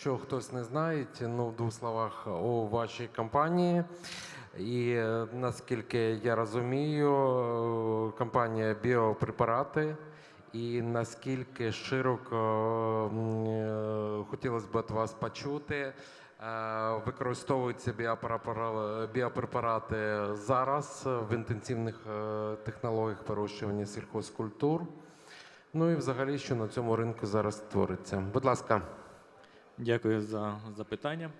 Що хтось не знає, ну в двох словах у вашій компанії. І е, наскільки я розумію, е, компанія біопрепарати. І наскільки широко е, хотілося б від вас почути, використовуються біопрепара- біопрепарати зараз в інтенсивних технологіях вирощування сільхозкультур. Ну і взагалі, що на цьому ринку зараз твориться. Будь ласка. Дякую за запитання.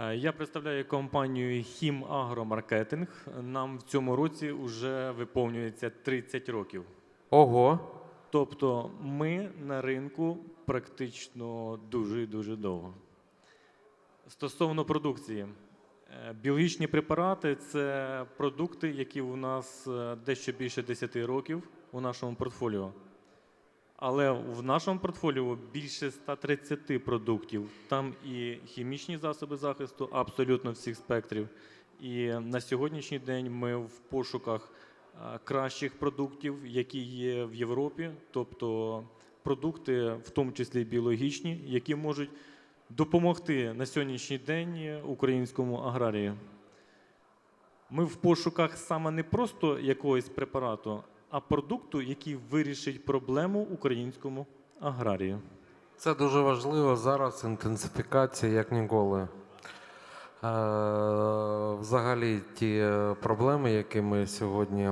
Е, Я представляю компанію Хім Агромаркетинг. Нам в цьому році вже виповнюється 30 років. Ого. Тобто ми на ринку практично дуже і дуже довго. Стосовно продукції, Е, біологічні препарати це продукти, які у нас е, дещо більше 10 років у нашому портфоліо. Але в нашому портфоліо більше 130 продуктів. Там і хімічні засоби захисту абсолютно всіх спектрів. І на сьогоднішній день ми в пошуках кращих продуктів, які є в Європі, тобто продукти, в тому числі біологічні, які можуть допомогти на сьогоднішній день українському аграрію. Ми в пошуках саме не просто якогось препарату, а продукту, який вирішить проблему українському аграрію. Це дуже важливо зараз. Інтенсифікація як ніколи. Е, Взагалі, ті е, проблеми, які ми сьогодні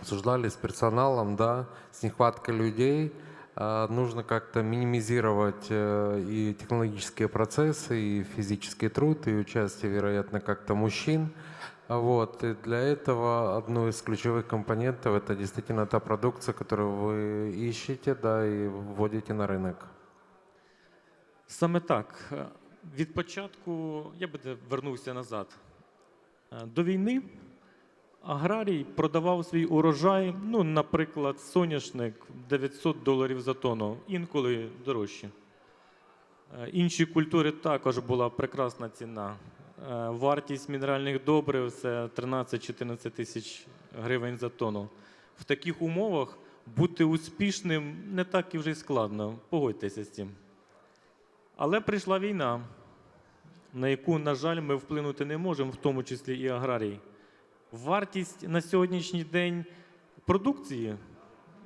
обсуждали з персоналом, да, з нехваткой людей, э, нужно как-то минимизировать э, и технологические процессы, и физический труд, и участие, вероятно, как-то мужчин. Вот. И для этого одно из ключевых компонентов это действительно та продукция, которую вы ищете, да, и вводите на рынок. Саме так. Е, Від початку я би де вернувся назад. Е, До війни аграрій продавав свій урожай, ну, наприклад, соняшник 900 доларів за тонну, інколи дорожче. Е, Інші культури також була прекрасна ціна. Е, Вартість мінеральних добрив це 13-14 тисяч гривень за тонну. В таких умовах бути успішним не так і вже й складно. Погодьтеся з цим. Але прийшла війна, на яку, на жаль, ми вплинути не можемо, в тому числі і аграрій. Вартість на сьогоднішній день продукції,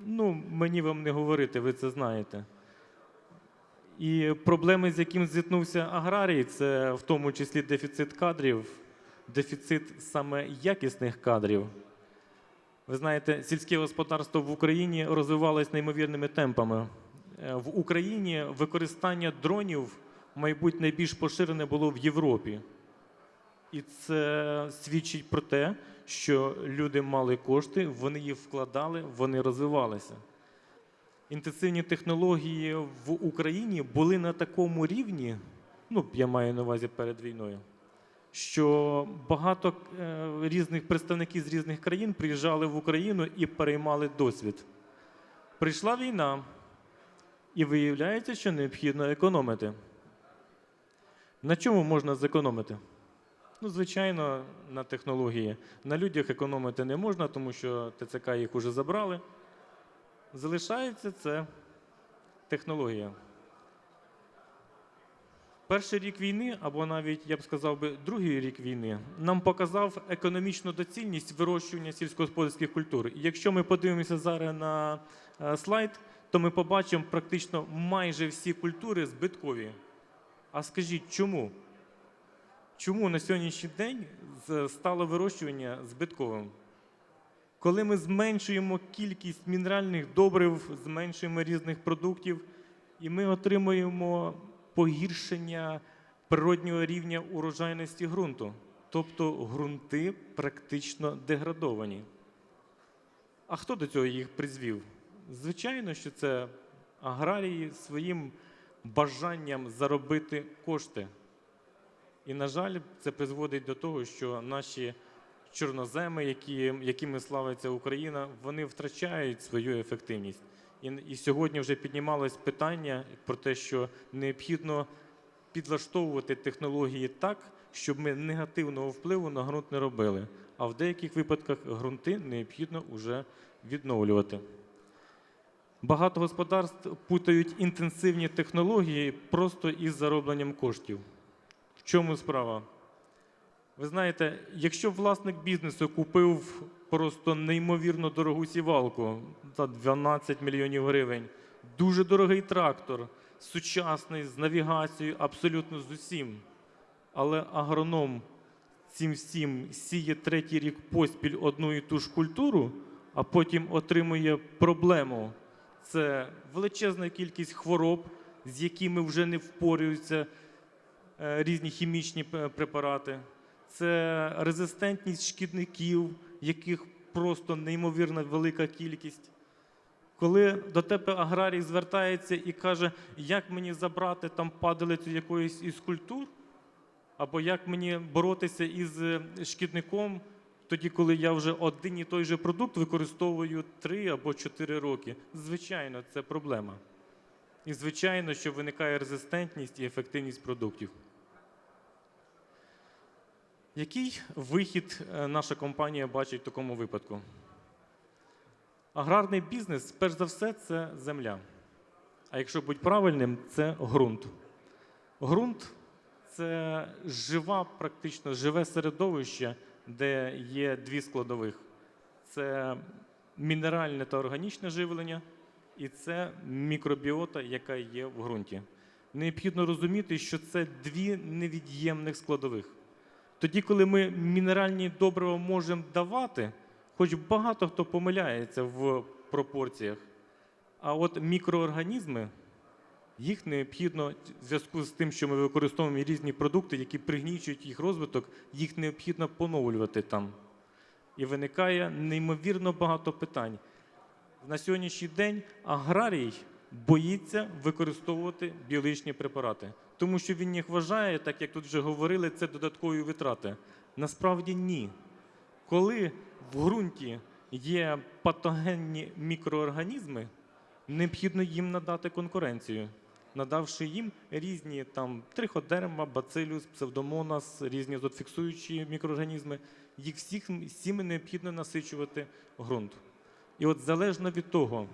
ну, мені вам не говорити, ви це знаєте. І проблеми, з яким зіткнувся аграрій, це в тому числі дефіцит кадрів, дефіцит саме якісних кадрів. Ви знаєте, сільське господарство в Україні розвивалось неймовірними темпами. Е, В Україні використання дронів, мабуть, найбільш поширене було в Європі. І це свідчить про те, що люди мали кошти, вони їх вкладали, вони розвивалися. Інтенсивні технології в Україні були на такому рівні, ну, я маю на увазі перед війною, що багато е, різних представників з різних країн приїжджали в Україну і переймали досвід. Прийшла війна, і виявляється, що необхідно економити. На чому можна зекономити? Ну, звичайно, на технології. На людях економити не можна, тому що ТЦК їх уже забрали. Залишається це технологія. Перший рік війни, або навіть я б сказав би другий рік війни, нам показав економічну доцільність вирощування сільськогосподарських культур. І якщо ми подивимося зараз на е, слайд, то ми побачимо практично майже всі культури збиткові. А скажіть, чому? Чому на сьогоднішній день стало вирощування збитковим? Коли ми зменшуємо кількість мінеральних добрив, зменшуємо різних продуктів, і ми отримуємо погіршення природнього рівня урожайності ґрунту. Тобто ґрунти практично деградовані. А хто до цього їх призвів? Звичайно, що це аграрії своїм бажанням заробити кошти. І, на жаль, це призводить до того, що наші чорноземи, які, якими славиться Україна, вони втрачають свою ефективність. І, і сьогодні вже піднімалось питання про те, що необхідно підлаштовувати технології так, щоб ми негативного впливу на ґрунт не робили. А в деяких випадках ґрунти необхідно вже відновлювати. Багато господарств путають інтенсивні технології просто із заробленням коштів. В чому справа? Ви знаєте, якщо власник бізнесу купив просто неймовірно дорогу сівалку за 12 мільйонів гривень, дуже дорогий трактор, сучасний, з навігацією, абсолютно з усім. Але агроном цим всім сіє третій рік поспіль одну і ту ж культуру, а потім отримує проблему. Це величезна кількість хвороб, з якими вже не впорюються е, різні хімічні препарати. Це резистентність шкідників, яких просто неймовірно велика кількість. Коли до тебе аграрій звертається і каже, як мені забрати там падалицю якоїсь із культур, або як мені боротися із е, шкідником, тоді, коли я вже один і той же продукт використовую 3 або 4 роки. Звичайно, це проблема. І звичайно, що виникає резистентність і ефективність продуктів. Який вихід е, наша компанія бачить в такому випадку? Аграрний бізнес, перш за все, це земля. А якщо бути правильним, це ґрунт. Ґрунт це жива, практично живе середовище, де є дві складових: це мінеральне та органічне живлення, і це мікробіота, яка є в ґрунті. Необхідно розуміти, що це дві невід'ємних складових. Тоді, коли ми мінеральні добрива можемо давати, хоч багато хто помиляється в пропорціях, а от мікроорганізми, їх необхідно в зв'язку з тим, що ми використовуємо різні продукти, які пригнічують їх розвиток, їх необхідно поновлювати там. І виникає неймовірно багато питань. На сьогоднішній день аграрій боїться використовувати біологічні препарати, тому що він їх вважає, так як тут вже говорили, це додаткові витрати. Насправді ні. Коли в ґрунті є патогенні мікроорганізми, необхідно їм надати конкуренцію, надавши їм різні там триходерма, бацилюс, псевдомонас, різні зоотфіксуючі мікроорганізми. Їх всіх всіми необхідно насичувати ґрунт. І от залежно від того,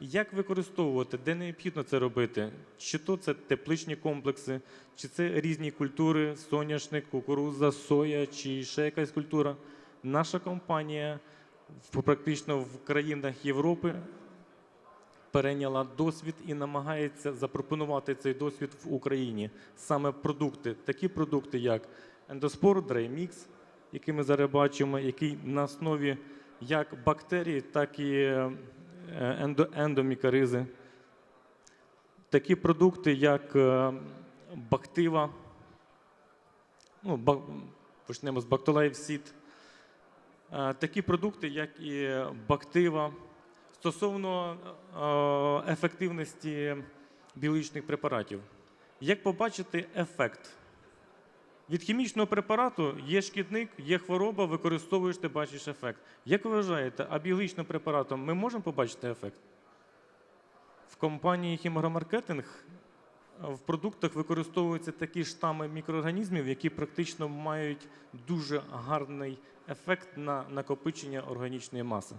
як використовувати, де необхідно це робити, чи то це тепличні комплекси, чи це різні культури, соняшник, кукурудза, соя, чи ще якась культура. Наша компанія практично в країнах Європи перейняла досвід і намагається запропонувати цей досвід в Україні. Саме продукти, такі продукти, як ендоспор, дреймікс, який ми зараз бачимо, який на основі як бактерій, так і ендомікаризи. Такі продукти, як е, бактива, ну, ба- почнемо з Bactolife Seed. Е, Такі продукти, як і бактива. Стосовно е, ефективності біологічних препаратів, як побачити ефект? Від хімічного препарату є шкідник, є хвороба, використовуєш, ти бачиш ефект. Як ви вважаєте, а біологічним препаратом ми можемо побачити ефект? В компанії хімагромаркетинг е, в продуктах використовуються такі штами мікроорганізмів, які практично мають дуже гарний ефект на накопичення органічної маси.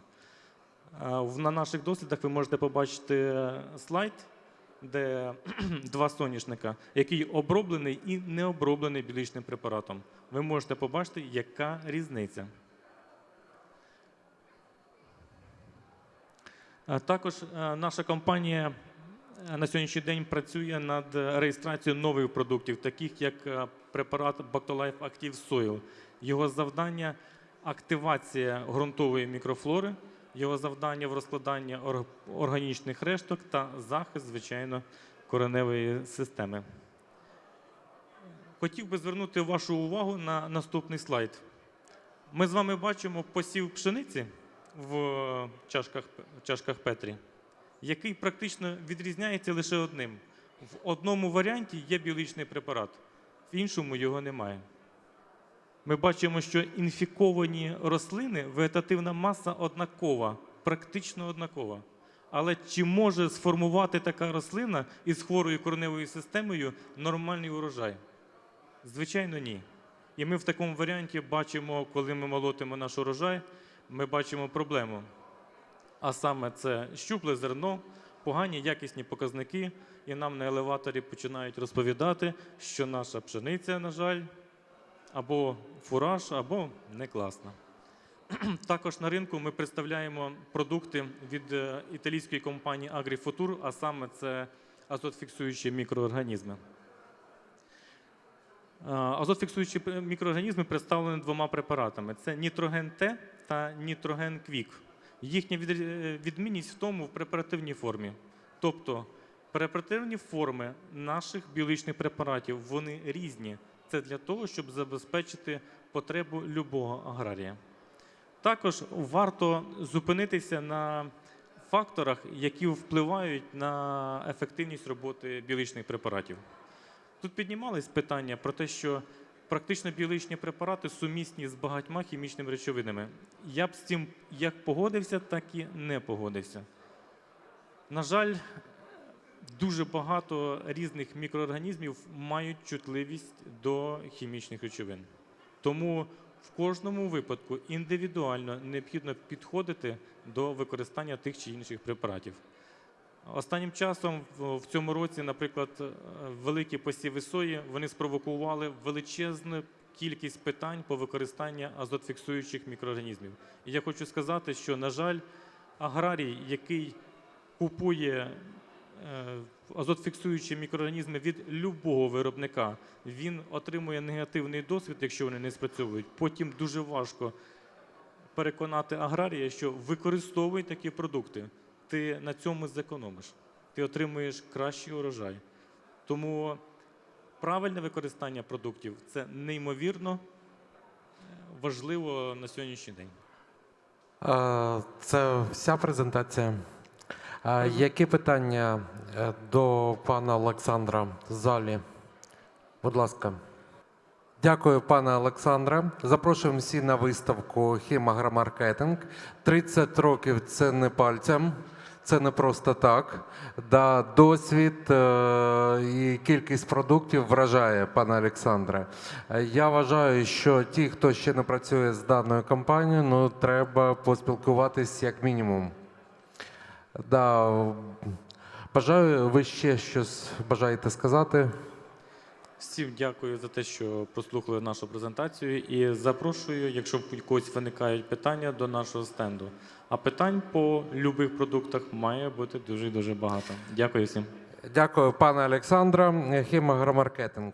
Е, На наших дослідах ви можете побачити е, слайд, де два соняшника, який оброблений і не оброблений біологічним препаратом. Ви можете побачити, яка різниця. Також наша компанія на сьогоднішній день працює над реєстрацією нових продуктів, таких як препарат Bactolife Active Soil. Його завдання активація ґрунтової мікрофлори, його завдання в розкладанні органічних решток та захист, звичайно, кореневої системи. Хотів би звернути вашу увагу на наступний слайд. Ми з вами бачимо посів пшениці в чашках, чашках Петрі, який практично відрізняється лише одним. В одному варіанті є біологічний препарат, в іншому його немає. Ми бачимо, що інфіковані рослини, вегетативна маса однакова, практично однакова. Але чи може сформувати така рослина із хворою кореневою системою нормальний урожай? Звичайно, ні. І ми в такому варіанті бачимо, коли ми молотимо наш урожай, ми бачимо проблему. А саме це щупле зерно, погані якісні показники, і нам на елеваторі починають розповідати, що наша пшениця, на жаль, або фураж, або не класна. Також на ринку ми представляємо продукти від е, італійської компанії AgriFutur, а саме це азотфіксуючі мікроорганізми. Е, Азотфіксуючі мікроорганізми представлені двома препаратами: це нітроген Т та нітроген Квік. Їхня е, відмінність в тому в препаративній формі. Тобто препаративні форми наших біологічних препаратів вони різні. Це для того, щоб забезпечити потребу любого аграрія. Також варто зупинитися на факторах, які впливають на ефективність роботи біологічних препаратів. Тут піднімались питання про те, що практично біологічні препарати сумісні з багатьма хімічними речовинами. Я б з цим як погодився, так і не погодився. На жаль, дуже багато різних мікроорганізмів мають чутливість до хімічних речовин. Тому в кожному випадку індивідуально необхідно підходити до використання тих чи інших препаратів. Останнім часом в цьому році, наприклад, е, великі посіви сої вони спровокували величезну кількість питань по використанню азотфіксуючих мікроорганізмів. І я хочу сказати, що, на жаль, аграрій, який купує азотфіксуючі мікроорганізми від любого виробника, він отримує негативний досвід, якщо вони не спрацьовують. Потім дуже важко переконати аграрія, що використовуй такі продукти. Ти на цьому зекономиш, ти отримуєш кращий урожай. Тому правильне використання продуктів це неймовірно е, важливо на сьогоднішній день. Е, Це вся презентація. Е, Які питання е, до пана Олександра в залі? Будь ласка. Дякую, пане Олександре. Запрошуємо всі на виставку «Хімагромаркетинг». 30 років це не пальцем, це не просто так. Да, досвід е, і кількість продуктів вражає, пане Олександре. Я вважаю, що ті, хто ще не працює з даною компанією, ну треба поспілкуватись як мінімум. Да, бажаю, ви ще щось бажаєте сказати? Всім дякую за те, що прослухали нашу презентацію, і запрошую, якщо в когось виникають питання до нашого стенду. А питань по любих продуктах має бути дуже дуже багато. Дякую всім. Дякую, пане Олександре. Хімагромаркетинг.